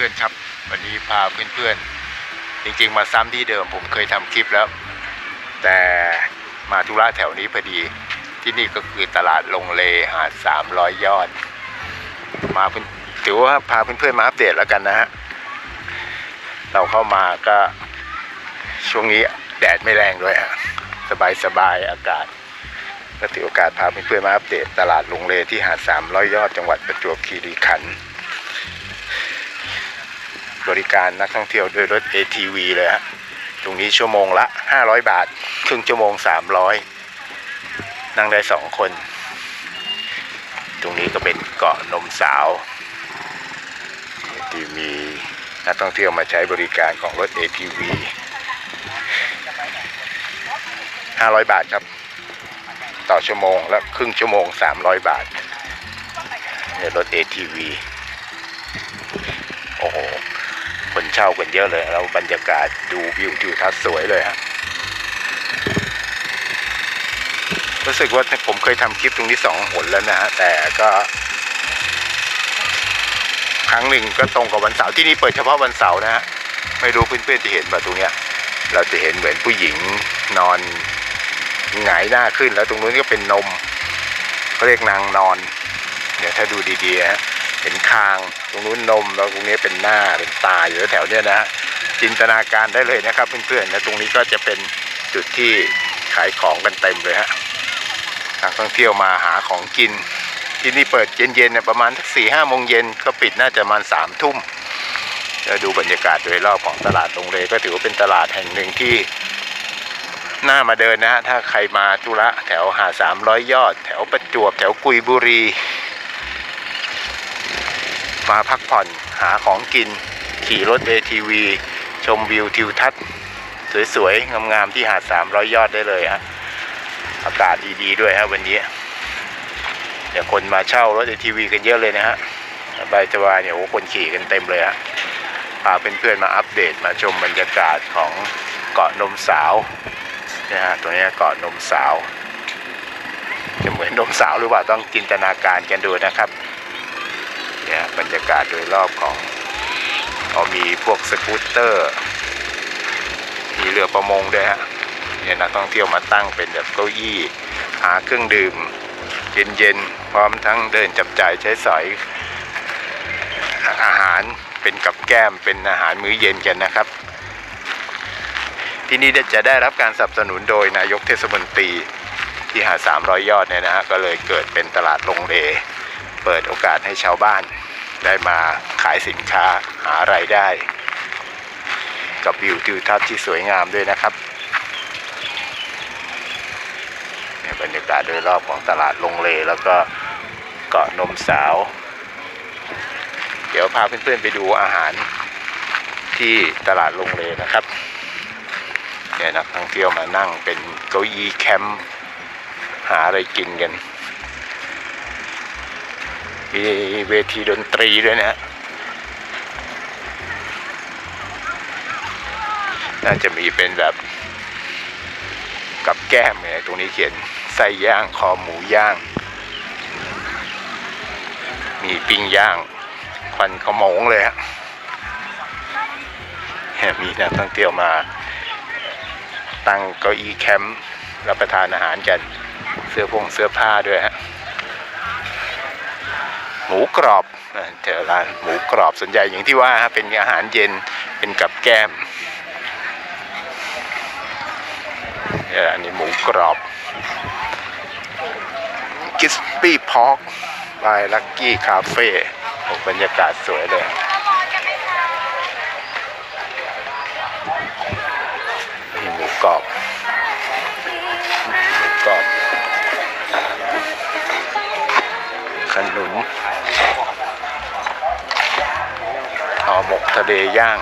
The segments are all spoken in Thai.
พื่อนๆ จริงๆ มาซ้ำที่เดิมผมเคยทำคลิปแล้ว แต่มาธุระแถวนี้พอดี ที่นี่ก็คือตลาดลงเลหาดสามร้อยยอด มาเพื่อนถือว่าพาเพื่อนๆมาอัปเดตแล้วกันนะฮะ เราเข้ามาก็ช่วงนี้แดดไม่แรงด้วยฮะสบายๆอากาศก็ถือโอกาสพาเพื่อนๆมาอัปเดตตลาดลงเลที่หาดสามร้อยยอดจังหวัดประจวบคีรีขันธ์ บริการนักท่องเที่ยวโดยรถ ATV เลยฮะตรงนี้ชั่วโมงละ 500 บาท ครึ่งชั่วโมง 300 นั่งได้สองคน ตรงนี้ก็เป็นเกาะนมสาว ที่มีนักท่องเที่ยวมาใช้บริการของรถ ATV 500 บาทครับ ต่อชั่วโมงและครึ่งชั่วโมง 300 บาทเนี่ยรถ ATV ช่ากันเยอะเลย แล้วบรรยากาศดูวิวทิวทัศน์สวยเลยฮะรู้สึกว่าผมเคยทำคลิปตรงนี้สองหนแล้วนะฮะแต่ก็ ครั้งหนึ่งก็ตรงกับวันเสาร์ที่นี่เปิดเฉพาะวันเสาร์นะฮะไม่รู้เพื่อนๆจะเห็นป่ะตรงเนี้ย เราจะเห็นเหมือนผู้หญิงนอนหงายหน้าขึ้นแล้วตรงนู้นก็เป็นนมเขาเรียกนางนอนเนี่ยวถ้าดูดีๆฮะ เห็นคาง ตรงนู้นนมแล้วตรงนี้เป็นหน้าเป็นตาอยู่แถวเนี้ยนะฮะจินตนาการได้เลยนะครับเพื่อนๆนะตรงนี้ก็จะเป็นจุดที่ขายของกันเต็มเลยฮะนักท่องเที่ยวมาหาของกิน ที่นี่เปิดเย็นๆเนี่ยประมาณสักสี่ห้าโมงเย็นก็ปิดน่าจะประมาณสามทุ่มแล้วดูบรรยากาศโดยรอบของตลาดลงเลก็ถือว่าเป็นตลาดแห่งหนึ่งที่น่ามาเดินนะฮะถ้าใครมาธุระแถวหาสามร้อยยอด แถวประจวบแถวกุยบุรี มาพักผ่อนหาของกิน ขี่รถ ATV ชมวิวทิวทัศน์ สวยๆ งามๆ ที่หาด 300 ยอดได้เลยฮะอากาศดี ๆ ด้วยฮะวันนี้ เดี๋ยวคนมาเช่ารถ ATV กันเยอะเลยนะฮะบายจวาเนี่ยโอ้คนขี่กันเต็มเลยฮะพาเพื่อนๆมาอัปเดตมาชมบรรยากาศของเกาะนมสาวนี่ยฮะตัวเนี้ยเกาะนมสาว จะเหมือนนมสาวหรือเปล่าต้องจินตนาการกันดูนะครับ เนี่ยบรรยากาศโดยรอบของเอามีพวกสกูตเตอร์ มีเรือประมงด้วยฮะเนี่ยนักท่องเที่ยวมาตั้งเป็นแบบเก้าอี้ หาเครื่องดื่ม เย็นๆ พร้อมทั้งเดินจับจ่ายใช้สอยอาหารเป็นกับแก้มเป็นอาหารมื้อเย็นกันนะครับ ที่นี่จะได้รับการสนับสนุนโดยนายกเทศมนตรีที่หา 300 ยอดเนี่ยนะฮะก็เลยเกิดเป็นตลาดลงเล เปิดโอกาสให้ชาวบ้านได้มาขายสินค้าหาไรายได้ กับวิวทิวทัศน์ที่สวยงามด้วยนะครับเนี่ยบรรยากาศโดยรอบของตลาดลงเลแล้วก็เกาะนมสาว เดี๋ยวพาเพื่อนๆไปดูอาหารที่ตลาดลงเลนะครับเนี่ยนักท่องเที่ยวมานั่งเป็นเก้าอี้แคมป์หาอะไรกินกัน มีเวทีดนตรีด้วยนะฮะน่าจะมีเป็นแบบ กับแก้มเนี่ยตรงนี้เขียนไส้ย่างคอหมูย่าง มีปิ้งย่าง ควันขโมงเลยฮะมีนักท่องเที่ยวมา ตั้งเก้าอี้แคมป์รับประทานอาหารกัน เสื้อผงเสื้อผ้าด้วยฮะ หมูกรอบอ่าเจอร้านหมูกรอบส่วนใหญ่อย่างที่ว่าเป็นอาหารเย็นเป็นกับแก้มเนี่ยอันนี้หมูกรอบกิสปี้พอกบายลักกี้คาเฟ่บรรยากาศสวยเลยนี่หมูกรอบหมูกรอบขนุน หมกทะเลย่าง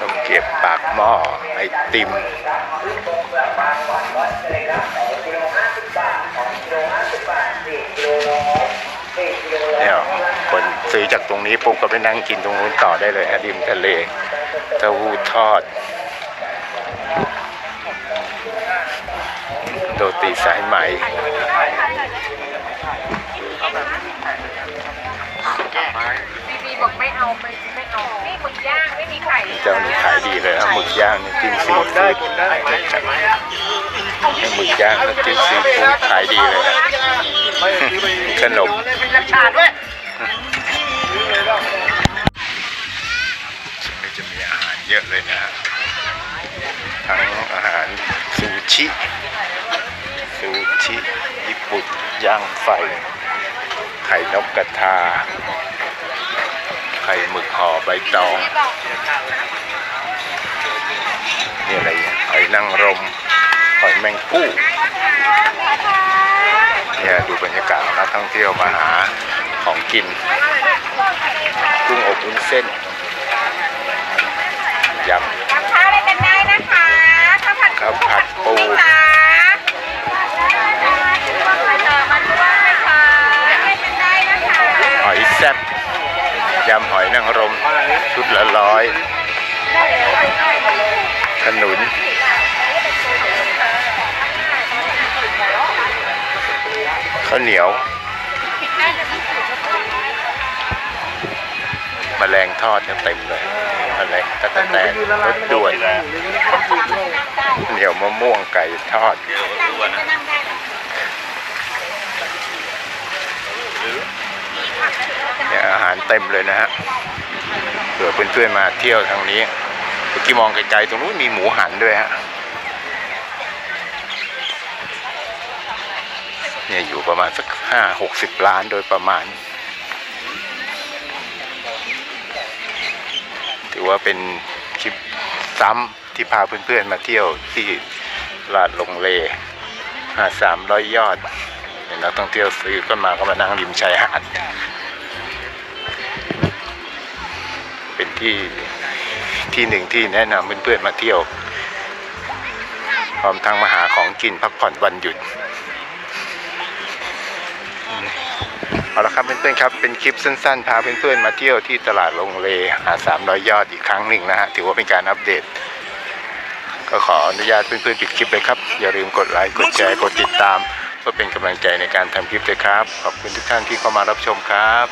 ต้องเก็บปากหม้อไอติมเนี่ยคนซื้อจากตรงนี้ปุ๊บก็ไปนั่งกินตรงนู้นต่อได้เลยฮะริมทะเลเต้าหู้ทอด โรตีสายไหม บีบีบอกไม่เอาไม่ไม่เอานี่หมึกย่างไม่มีไข่เจ้านี่ขายดีเลยนะหมึกย่างนี่จิ้มซีฟู้ดให้หมึกย่างแล้วจิ้มซีฟู้ดขายดีเลยนะ ขนมราชาด้วยช่วงนี้จะมีอาหารเยอะเลยนะฮะทั้งอาหารซูชิซูชิ ญี่ปุ่นย่างไฟ ไข่นกกระทา ไข่หมึกห่อใบตอง นี่อะไรอะหอยนางรมหอยแมงผู้เนี่ยดูบรรยากาศของนักท่องเที่ยวมาหาของกินกุ้งอบวุ้นเส้นยำกับข้าวได้เป็นได้นะคะข้าวผัดข้าวผัดปู ยำหอยนางรมชุดละร้อยขนุนข้าวเหนียวแมลงทอดเนี่ยเต็มเลยแมลงตะกแตนรสด่วนเหนียวมะม่วงไก่ทอด เนี่ยอาหารเต็มเลยนะฮะเผื่อเพื่อนๆมาเที่ยวทางนี้เมื่อกี้มองไกลๆตรงนู้นมีหมูหันด้วยฮะเนี่ยอยู่ประมาณสักห้าหกสิบล้านโดยประมาณ ถือว่าเป็นคลิปซ้ำที่พาเพื่อนๆมาเที่ยวที่ลาดลงเลหาดสามร้อยยอดเห็นนักท่องเที่ยวซื้อก็มาก็มานั่งริมชายหาด ที่ที่หนึ่งที่แนะนำเพื่อนๆมาเที่ยว พร้อมทั้งมาหาของกินพักผ่อนวันหยุดเอาละครับเพื่อนๆครับเป็นคลิปสั้นๆ พาเพื่อนๆมาเที่ยวที่ตลาดลงเลหาสามร้อยยอดอีกครั้งหนึ่งนะฮะถือว่าเป็นการอัปเดต ก็ขออนุญาตเพื่อนๆปิดคลิปเลยครับ อย่าลืมกดไลค์กดแชร์กดติดตาม เพื่อเป็นกำลังใจในการทำคลิปเลยครับ ขอบคุณทุกท่านที่เข้ามารับชมครับ